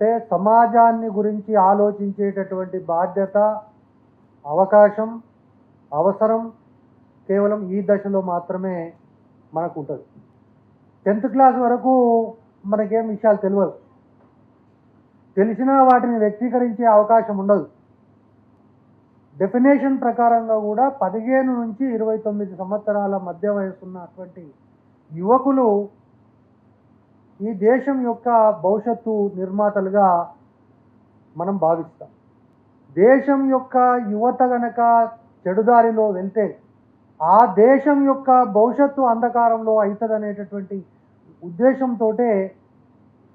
అంటే సమాజాన్ని గురించి ఆలోచించేటటువంటి బాధ్యత అవకాశం అవసరం కేవలం ఈ దశలో మాత్రమే మనకు ఉంటుంది టెన్త్ క్లాస్ వరకు మనకేం విషయాలు తెలియదు తెలిసినా వాటిని వ్యక్తీకరించే అవకాశం ఉండదు. డెఫినేషన్ ప్రకారంగా కూడా పదిహేను నుంచి ఇరవై తొమ్మిది సంవత్సరాల మధ్య వయసు ఉన్నటువంటి యువకులు ఈ దేశం యొక్క భవిష్యత్తు నిర్మాతలుగా మనం భావిస్తాం. దేశం యొక్క యువత గనక చెడుదారిలో వెళ్తే ఆ దేశం యొక్క భవిష్యత్తు అంధకారంలో అవుతుందనేటటువంటి ఉద్దేశంతో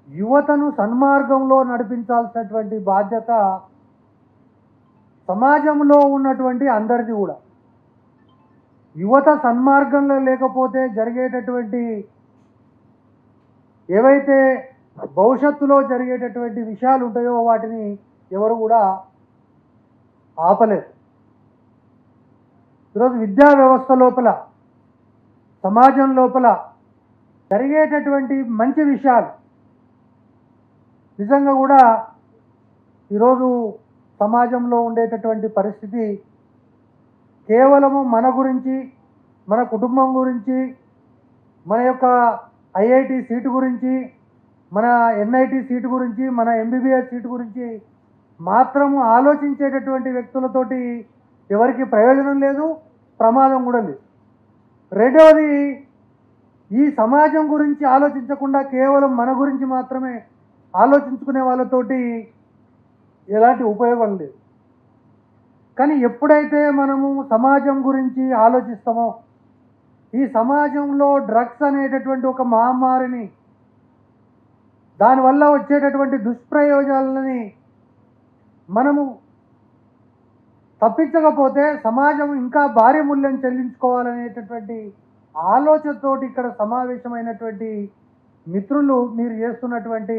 యువతను సన్మార్గంలో నడిపించాల్సినటువంటి బాధ్యత సమాజంలో ఉన్నటువంటి అందరిది కూడా. యువత సన్మార్గంలో లేకపోతే జరిగేటటువంటి ఏవైతే భవిష్యత్తులో జరిగేటటువంటి విషయాలు ఉంటాయో వాటిని ఎవరు కూడా ఆపలేరు ఈరోజు విద్యా వ్యవస్థ లోపల సమాజం లోపల జరిగేటటువంటి మంచి విషయాలు నిజంగా కూడా ఈరోజు సమాజంలో ఉండేటటువంటి పరిస్థితి కేవలము మన గురించి మన కుటుంబం గురించి మన యొక్క ఐఐటి సీటు గురించి మన ఎన్ఐటి సీటు గురించి మన ఎంబీబీఎస్ సీటు గురించి మాత్రము ఆలోచించేటటువంటి వ్యక్తులతోటి ఎవరికి ప్రయోజనం లేదు ప్రమాదం కూడా లేదు. రెండవది ఈ సమాజం గురించి ఆలోచించకుండా కేవలం మన గురించి మాత్రమే ఆలోచించుకునే వాళ్ళతోటి ఎలాంటి ఉపయోగం లేదు. కానీ ఎప్పుడైతే మనము సమాజం గురించి ఆలోచిస్తామో ఈ సమాజంలో డ్రగ్స్ అనేటటువంటి ఒక మహమ్మారిని దానివల్ల వచ్చేటటువంటి దుష్ప్రయోజనాలని మనము తప్పించకపోతే సమాజం ఇంకా భారీ మూల్యం చెల్లించుకోవాలనేటటువంటి ఆలోచనతోటి ఇక్కడ సమావేశమైనటువంటి మిత్రులు మీరు చేస్తున్నటువంటి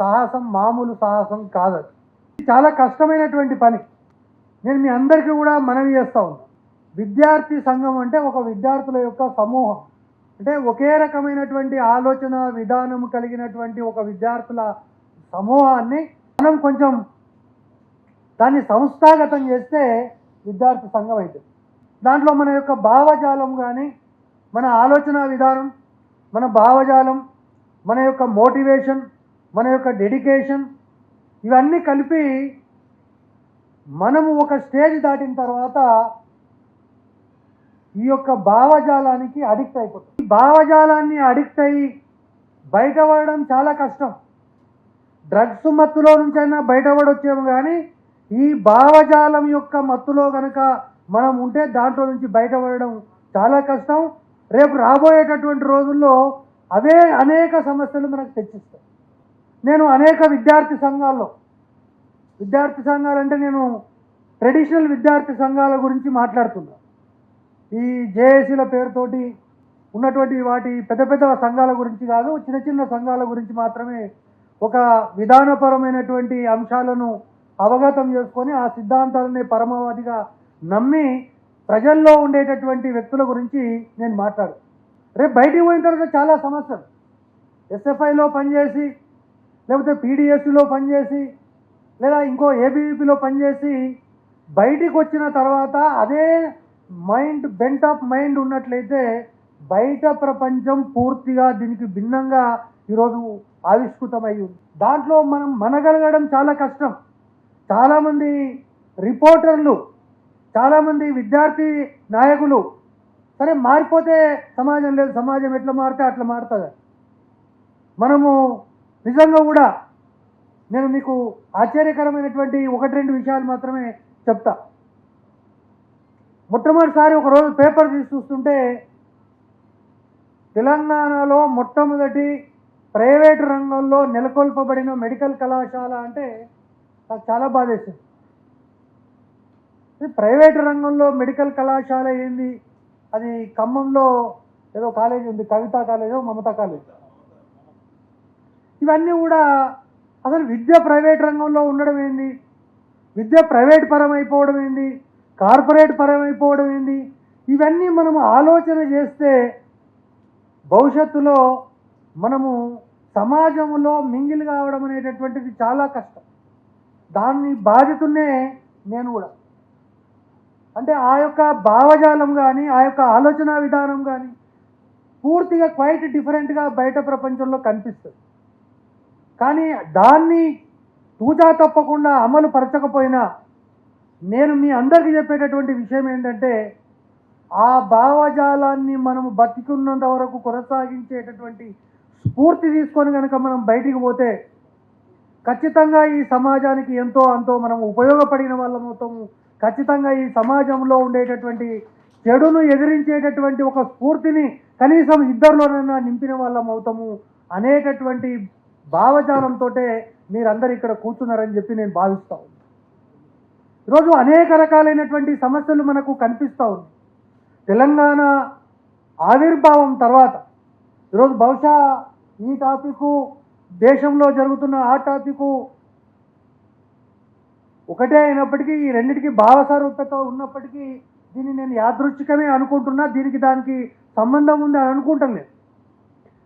సాహసం మామూలు సాహసం కాదు ఇది చాలా కష్టమైనటువంటి పని. నేను మీ అందరికీ కూడా మనవి చేస్తా ఉన్నాను విద్యార్థి సంఘం అంటే ఒక విద్యార్థుల యొక్క సమూహం. అంటే ఒకే రకమైనటువంటి ఆలోచన విధానం కలిగినటువంటి ఒక విద్యార్థుల సమూహాన్ని మనం కొంచెం దాన్ని సంస్థాగతం చేస్తే విద్యార్థి సంఘం అవుతుంది దాంట్లో మన యొక్క భావజాలం కానీ మన ఆలోచన విధానం మన భావజాలం మన యొక్క మోటివేషన్ మన యొక్క డెడికేషన్ ఇవన్నీ కలిపి మనము ఒక స్టేజ్ దాటిన తర్వాత ఈ యొక్క భావజాలానికి అడిక్ట్ అయిపోతుంది ఈ భావజాలాన్ని అడిక్ట్ అయ్యి బయటపడడం చాలా కష్టం. డ్రగ్స్ మత్తులో నుంచైనా బయటపడొచ్చేమో కానీ ఈ భావజాలం యొక్క మత్తులో కనుక మనం ఉంటే దాంట్లో నుంచి బయటపడడం చాలా కష్టం. రేపు రాబోయేటటువంటి రోజుల్లో అవే అనేక సమస్యలు మనకు తెచ్చిస్తాయి. నేను అనేక విద్యార్థి సంఘాల్లో విద్యార్థి సంఘాలంటే నేను ట్రెడిషనల్ విద్యార్థి సంఘాల గురించి మాట్లాడుతున్నాను ఈ జేఏసీల పేరుతోటి ఉన్నటువంటి వాటి పెద్ద పెద్ద సంఘాల గురించి కాదు చిన్న చిన్న సంఘాల గురించి మాత్రమే ఒక విధానపరమైనటువంటి అంశాలను అవగతం చేసుకొని ఆ సిద్ధాంతాలని పరమావధిగా నమ్మి ప్రజల్లో ఉండేటటువంటి వ్యక్తుల గురించి నేను మాట్లాడు రేపు బయటికి పోయిన తర్వాత చాలా సమస్యలు. ఎస్ఎఫ్ఐలో పనిచేసి లేకపోతే పీడిఎస్లో పనిచేసి లేదా ఇంకో ఏబీవీపీలో పనిచేసి బయటికి వచ్చిన తర్వాత అదే మైండ్ బెంట్ ఆఫ్ మైండ్ ఉన్నట్లయితే బయట ప్రపంచం పూర్తిగా దీనికి భిన్నంగా ఈరోజు ఆవిష్కృతమై ఉంది. దాంట్లో మనం మనగలగడం చాలా కష్టం. చాలామంది రిపోర్టర్లు చాలామంది విద్యార్థి నాయకులు సరే మారిపోతే సమాజం లేదు సమాజం ఎట్లా మారితే అట్లా మారుతుంది. మనము నిజంగా కూడా నేను మీకు ఆశ్చర్యకరమైనటువంటి ఒకటి రెండు విషయాలు మాత్రమే చెప్తా. మొట్టమొదటిసారి ఒక రోజు పేపర్ తీసి చూస్తుంటే తెలంగాణలో మొట్టమొదటి ప్రైవేటు రంగంలో నెలకొల్పబడిన మెడికల్ కళాశాల అంటే నాకు చాలా బాధేసింది ప్రైవేటు రంగంలో మెడికల్ కళాశాల ఏంది? అది ఖమ్మంలో ఏదో కాలేజీ ఉంది కవితా కాలేజో మమతా కాలేజ్. ఇవన్నీ కూడా అసలు విద్య ప్రైవేట్ రంగంలో ఉండడం ఏంది? విద్య ప్రైవేట్ పరం అయిపోవడం ఏంది? కార్పొరేట్ పరమైపోవడం ఏంది? ఇవన్నీ మనము ఆలోచన చేస్తే భవిష్యత్తులో మనము సమాజంలో మింగిల్ కావడం అనేటటువంటిది చాలా కష్టం. దాన్ని బాధితున్నే నేను కూడా. అంటే ఆ యొక్క భావజాలం కానీ ఆ యొక్క ఆలోచన విధానం కానీ పూర్తిగా క్వైట్ డిఫరెంట్గా బయట ప్రపంచంలో కనిపిస్తుంది. కానీ దాన్ని తూజా తప్పకుండా అమలు పరచకపోయినా నేను మీ అందరికీ చెప్పేటటువంటి విషయం ఏంటంటే ఆ భావజాలాన్ని మనము బతికున్నంత వరకు కొనసాగించేటటువంటి స్ఫూర్తి తీసుకొని కనుక మనం బయటికి పోతే ఖచ్చితంగా ఈ సమాజానికి ఎంతో అంతో మనం ఉపయోగపడిన వాళ్ళం అవుతాము ఖచ్చితంగా ఈ సమాజంలో ఉండేటటువంటి చెడును ఎదిరించేటటువంటి ఒక స్ఫూర్తిని కనీసం ఇద్దరిలోనైనా నింపిన వాళ్ళం అవుతాము అనేటటువంటి భావజాలంతో మీరందరూ ఇక్కడ కూర్చున్నారని చెప్పి నేను భావిస్తాను ఈరోజు అనేక రకాలైనటువంటి సమస్యలు మనకు కనిపిస్తూ ఉంది. తెలంగాణ ఆవిర్భావం తర్వాత ఈరోజు బహుశా ఈ టాపిక్ దేశంలో జరుగుతున్న ఆ టాపిక్ ఒకటే అయినప్పటికీ ఈ రెండింటికి భావసారూపత ఉన్నప్పటికీ దీన్ని నేను యాదృచ్ఛికమే అనుకుంటున్నా దీనికి దానికి సంబంధం ఉంది అని అనుకుంటలేదు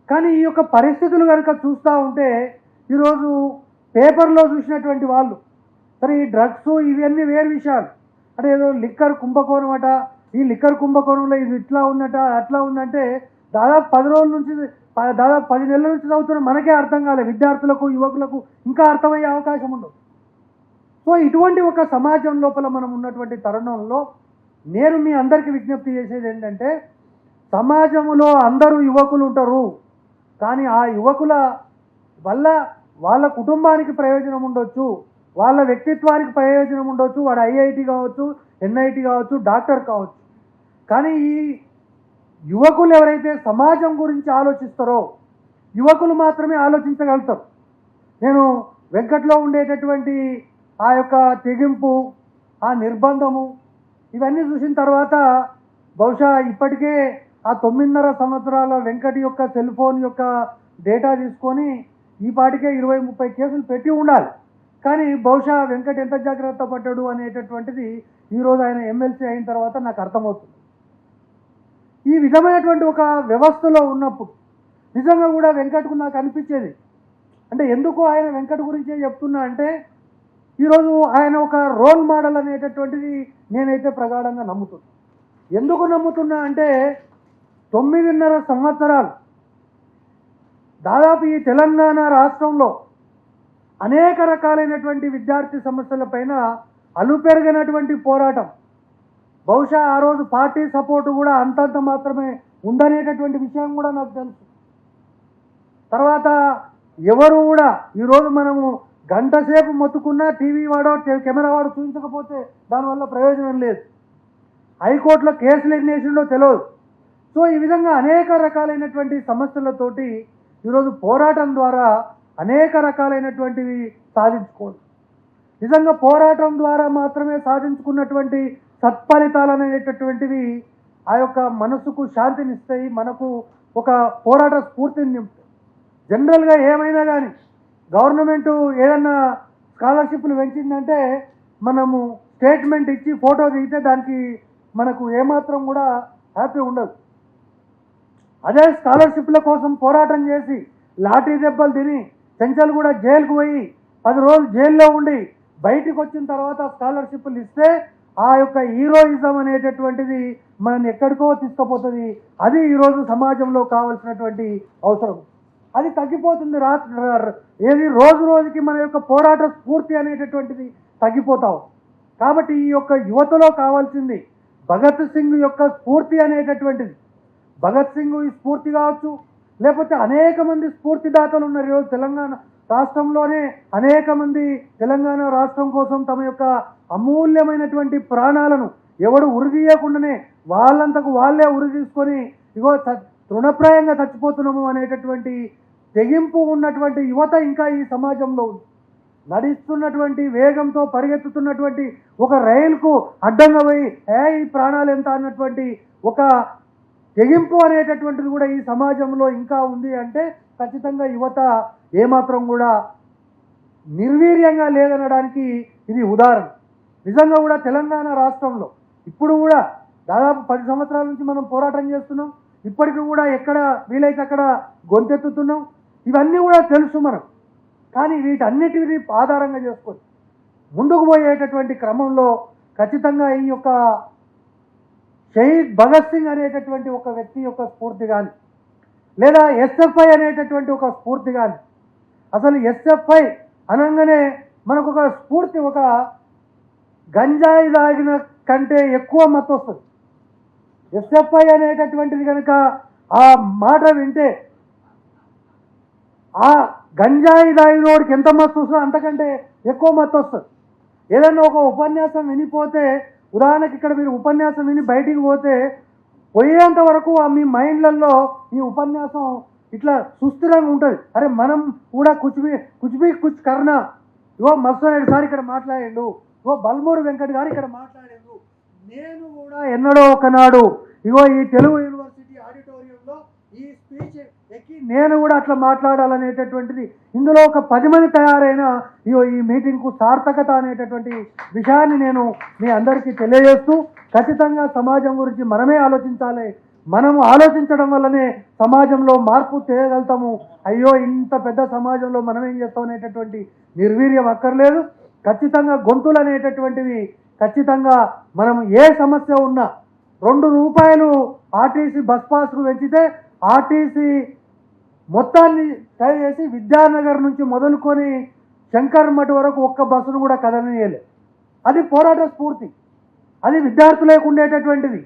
కానీ ఈ యొక్క పరిస్థితులు కనుక చూస్తూ ఉంటే ఈరోజు పేపర్లో చూసినటువంటి వాళ్ళు సరే ఈ డ్రగ్స్ ఇవన్నీ వేరు విషయాలు. అంటే ఏదో లిక్కర్ కుంభకోణం అట ఈ లిక్కర్ కుంభకోణంలో ఇది ఇట్లా ఉందట అట్లా ఉందంటే దాదాపు పది రోజుల నుంచి ప- దాదాపు పది నెలల నుంచి చదువుతున్న మనకే అర్థం కాలేదు విద్యార్థులకు యువకులకు ఇంకా అర్థమయ్యే అవకాశం ఉండదు. సో ఇటువంటి ఒక సమాజం లోపల మనం ఉన్నటువంటి తరుణంలో నేను మీ అందరికీ విజ్ఞప్తి చేసేది ఏంటంటే సమాజంలో అందరూ యువకులు ఉంటారు. కానీ ఆ యువకుల వల్ల వాళ్ళ కుటుంబానికి ప్రయోజనం ఉండొచ్చు. వాళ్ళ వ్యక్తిత్వానికి ప్రయోజనం ఉండొచ్చు వాడు ఐఐటి కావచ్చు ఎన్ఐటి కావచ్చు డాక్టర్ కావచ్చు. కానీ ఈ యువకులు ఎవరైతే సమాజం గురించి ఆలోచిస్తారో యువకులు మాత్రమే ఆలోచించగలుగుతారు. నేను వెంకట్లో ఉండేటటువంటి ఆ యొక్క తెగింపు ఆ నిర్బంధము ఇవన్నీ చూసిన తర్వాత బహుశా ఇప్పటికే ఆ తొమ్మిదిన్నర సంవత్సరాల వెంకట యొక్క సెల్ ఫోన్ యొక్క డేటా తీసుకొని ఈ పాటికే ఇరవై ముప్పై కేసులు పెట్టి ఉండాలి. కానీ బహుశా వెంకట్ ఎంత జాగ్రత్త పడ్డాడు అనేటటువంటిది ఈరోజు ఆయన ఎమ్మెల్సీ అయిన తర్వాత నాకు అర్థమవుతుంది. ఈ విధమైనటువంటి ఒక వ్యవస్థలో ఉన్నప్పుడు నిజంగా కూడా వెంకట్కు నాకు అనిపించేది అంటే ఎందుకు ఆయన వెంకట్ గురించే చెప్తున్నా అంటే ఈరోజు ఆయన ఒక రోల్ మోడల్ అనేటటువంటిది నేనైతే ప్రగాఢంగా నమ్ముతున్నా. ఎందుకు నమ్ముతున్నా అంటే తొమ్మిదిన్నర సంవత్సరాలు దాదాపు ఈ తెలంగాణ రాష్ట్రంలో అనేక రకాలైనటువంటి విద్యార్థి సమస్యలపైన అలుపెరిగినటువంటి పోరాటం. బహుశా ఆ రోజు పార్టీ సపోర్టు కూడా అంతంత మాత్రమే ఉందనేటటువంటి విషయం కూడా నాకు తెలుసు. తర్వాత ఎవరు కూడా ఈరోజు మనము గంట సేపు మొత్తుకున్నా టీవీ వాడో కెమెరా వాడు చూపించకపోతే దానివల్ల ప్రయోజనం లేదు. హైకోర్టులో కేసులు ఎన్ని వేసిండో తెలియదు సో ఈ విధంగా అనేక రకాలైనటువంటి సమస్యలతోటి ఈరోజు పోరాటం ద్వారా అనేక రకాలైనటువంటివి సాధించుకోవచ్చు. నిజంగా పోరాటం ద్వారా మాత్రమే సాధించుకున్నటువంటి సత్ఫలితాలు అనేటటువంటివి ఆ యొక్క మనసుకు శాంతినిస్తాయి మనకు ఒక పోరాట స్ఫూర్తిని నింపుతాయి. జనరల్గా ఏమైనా కానీ గవర్నమెంట్ ఏదన్నా స్కాలర్షిప్లు పెంచిందంటే మనము స్టేట్మెంట్ ఇచ్చి ఫోటో దిగితే దానికి మనకు ఏమాత్రం కూడా హ్యాపీ ఉండదు. అదే స్కాలర్షిప్ల కోసం పోరాటం చేసి లాఠీ దెబ్బలు తిని చెంచలు కూడా జైలుకు పోయి పది రోజులు జైల్లో ఉండి బయటికి వచ్చిన తర్వాత స్కాలర్షిప్లు ఇస్తే ఆ యొక్క హీరోయిజం అనేటటువంటిది మనల్ని ఎక్కడికో తీసుకుపోతుంది. అది ఈరోజు సమాజంలో కావాల్సినటువంటి అవసరం. అది తగ్గిపోతుంది రా ఏది రోజు రోజుకి మన యొక్క పోరాట స్ఫూర్తి అనేటటువంటిది తగ్గిపోతావు కాబట్టి ఈ యొక్క యువతలో కావాల్సింది భగత్ సింగ్ యొక్క స్ఫూర్తి అనేటటువంటిది. భగత్ సింగ్ ఈ స్ఫూర్తి కావచ్చు లేకపోతే అనేక మంది స్ఫూర్తిదాతలు ఉన్నారు ఈరోజు తెలంగాణ రాష్ట్రంలోనే అనేక మంది తెలంగాణ రాష్ట్రం కోసం తమ యొక్క అమూల్యమైనటువంటి ప్రాణాలను ఎవడు ఉరిదీయకుండానే వాళ్ళంతకు వాళ్ళే ఉరి తీసుకొని ఇగో తృణప్రాయంగా చచ్చిపోతున్నాము అనేటటువంటి తెగింపు ఉన్నటువంటి యువత ఇంకా ఈ సమాజంలో ఉంది. నడుస్తున్నటువంటి వేగంతో పరిగెత్తుతున్నటువంటి ఒక రైలుకు అడ్డంగా పోయి ఏ ఈ ప్రాణాలు ఎంత? అన్నటువంటి ఒక తెగింపు అనేటటువంటిది కూడా ఈ సమాజంలో ఇంకా ఉంది అంటే ఖచ్చితంగా యువత ఏమాత్రం కూడా నిర్వీర్యంగా లేదనడానికి ఇది ఉదాహరణ. నిజంగా కూడా తెలంగాణ రాష్ట్రంలో ఇప్పుడు కూడా దాదాపు పది సంవత్సరాల నుంచి మనం పోరాటం చేస్తున్నాం. ఇప్పటికి కూడా ఎక్కడ వీలైతే అక్కడ గొంతెత్తుతున్నాం. ఇవన్నీ కూడా తెలుసు మనం. కానీ వీటన్నిటిని ఆధారంగా చేసుకోవచ్చు. ముందుకు పోయేటటువంటి క్రమంలో ఖచ్చితంగా ఈ యొక్క షహీద్ భగత్ సింగ్ అనేటటువంటి ఒక వ్యక్తి యొక్క స్ఫూర్తి కానీ లేదా ఎస్ఎఫ్ఐ అనేటటువంటి ఒక స్ఫూర్తి కానీ అసలు ఎస్ఎఫ్ఐ అనగానే మనకు ఒక స్ఫూర్తి ఒక గంజాయి తాగిన కంటే ఎక్కువ మత్తు వస్తుంది. ఎస్ఎఫ్ఐ అనేటటువంటిది కనుక ఆ మాట వింటే ఆ గంజాయి తాగినోడికి ఎంత మత్తు వస్తుందో అంతకంటే ఎక్కువ మత్తు వస్తుంది. ఏదైనా ఒక ఉపన్యాసం వినిపోతే ఉదాహరణకి ఇక్కడ మీరు ఉపన్యాసం విని బయటికి పోతే పోయేంత వరకు ఆ మీ మైండ్లలో ఈ ఉపన్యాసం ఇట్లా సుస్థిరంగా ఉంటుంది. అరే మనం కూడా కుచ్బి కుచ్బి కుచ్ కర్ణ. ఇవో మస్తారెడ్డి గారు ఇక్కడ మాట్లాడిండు. ఇవో బల్మూరు వెంకట్ గారు ఇక్కడ మాట్లాడిండు. నేను కూడా ఎన్నడో ఒకనాడు ఇగో ఈ తెలుగు యూనివర్సిటీ ఆడిటోరియంలో ఈ స్పీచ్ ఎక్కి నేను కూడా అట్లా మాట్లాడాలనేటటువంటిది ఇందులో ఒక పది మంది తయారైన ఈ మీటింగ్కు సార్థకత అనేటటువంటి విషయాన్ని నేను మీ అందరికీ తెలియజేస్తూ ఖచ్చితంగా సమాజం గురించి మనమే ఆలోచించాలి. మనము ఆలోచించడం వల్లనే సమాజంలో మార్పు చేయగలుగుతాము అయ్యో ఇంత పెద్ద సమాజంలో మనం ఏం చేస్తాం అనేటటువంటి నిర్వీర్యం అక్కర్లేదు. ఖచ్చితంగా గొంతులు అనేటటువంటివి ఖచ్చితంగా మనం ఏ సమస్య ఉన్నా రెండు రూపాయలు ఆర్టీసీ బస్ పాస్కు పెంచితే ఆర్టీసీ మొత్తాన్ని ట్రై చేసి విద్యానగర్ నుంచి మొదలుకొని శంకర్ వరకు ఒక్క బస్సును కూడా కదలనీయలే. అది పోరాట స్ఫూర్తి. అది విద్యార్థులకు ఉండేటటువంటిది.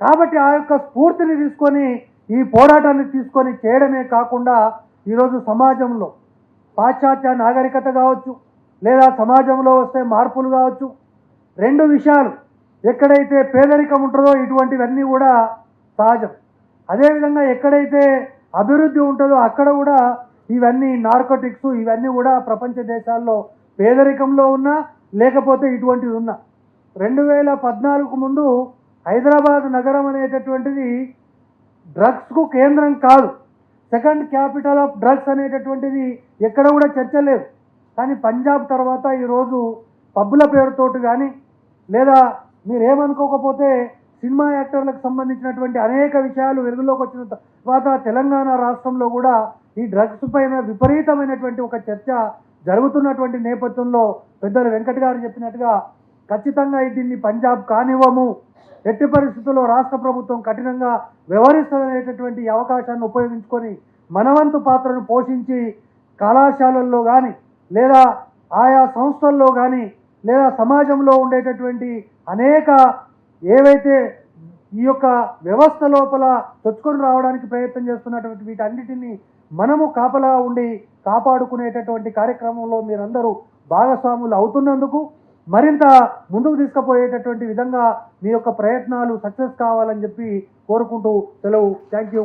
కాబట్టి ఆ యొక్క స్ఫూర్తిని తీసుకొని ఈ పోరాటాన్ని తీసుకొని చేయడమే కాకుండా ఈరోజు సమాజంలో పాశ్చాత్య నాగరికత కావచ్చు లేదా సమాజంలో వస్తే మార్పులు కావచ్చు రెండు విషయాలు ఎక్కడైతే పేదరికం ఉంటుందో ఇటువంటివన్నీ కూడా సహజం అదేవిధంగా ఎక్కడైతే అభివృద్ధి ఉంటుందో అక్కడ కూడా ఇవన్నీ నార్కోటిక్స్ ఇవన్నీ కూడా ప్రపంచ దేశాల్లో పేదరికంలో ఉన్నా లేకపోతే ఇటువంటివి ఉన్నా. రెండు వేల పద్నాలుగు ముందు హైదరాబాద్ నగరం అనేటటువంటిది డ్రగ్స్కు కేంద్రం కాదు. సెకండ్ క్యాపిటల్ ఆఫ్ డ్రగ్స్ అనేటటువంటిది ఎక్కడ కూడా చర్చ లేదు. కానీ పంజాబ్ తర్వాత ఈరోజు పబ్బుల పేరుతోటి కానీ లేదా మీరేమనుకోకపోతే సినిమా యాక్టర్లకు సంబంధించినటువంటి అనేక విషయాలు వెలుగులోకి వచ్చిన తర్వాత తెలంగాణ రాష్ట్రంలో కూడా ఈ డ్రగ్స్ పైన విపరీతమైనటువంటి ఒక చర్చ జరుగుతున్నటువంటి నేపథ్యంలో పెద్దలు వెంకట్ గారు చెప్పినట్టుగా ఖచ్చితంగా దీన్ని పంజాబ్ కానివ్వము. ఎట్టి పరిస్థితుల్లో రాష్ట్ర ప్రభుత్వం కఠినంగా వ్యవహరిస్తుందనేటటువంటి అవకాశాన్ని ఉపయోగించుకొని మనవంతు పాత్రను పోషించి కళాశాలల్లో కానీ లేదా ఆయా సంస్థల్లో కానీ లేదా సమాజంలో ఉండేటటువంటి అనేక ఏవైతే ఈ యొక్క వ్యవస్థ లోపల తెచ్చుకొని రావడానికి ప్రయత్నం చేస్తున్నటువంటి వీటన్నిటిని మనము కాపలా ఉండి కాపాడుకునేటటువంటి కార్యక్రమంలో మీరందరూ భాగస్వాములు అవుతున్నందుకు మరింత ముందుకు తీసుకుపోయేటటువంటి విధంగా మీ యొక్క ప్రయత్నాలు సక్సెస్ కావాలని చెప్పి కోరుకుంటూ సెలవు. Thank you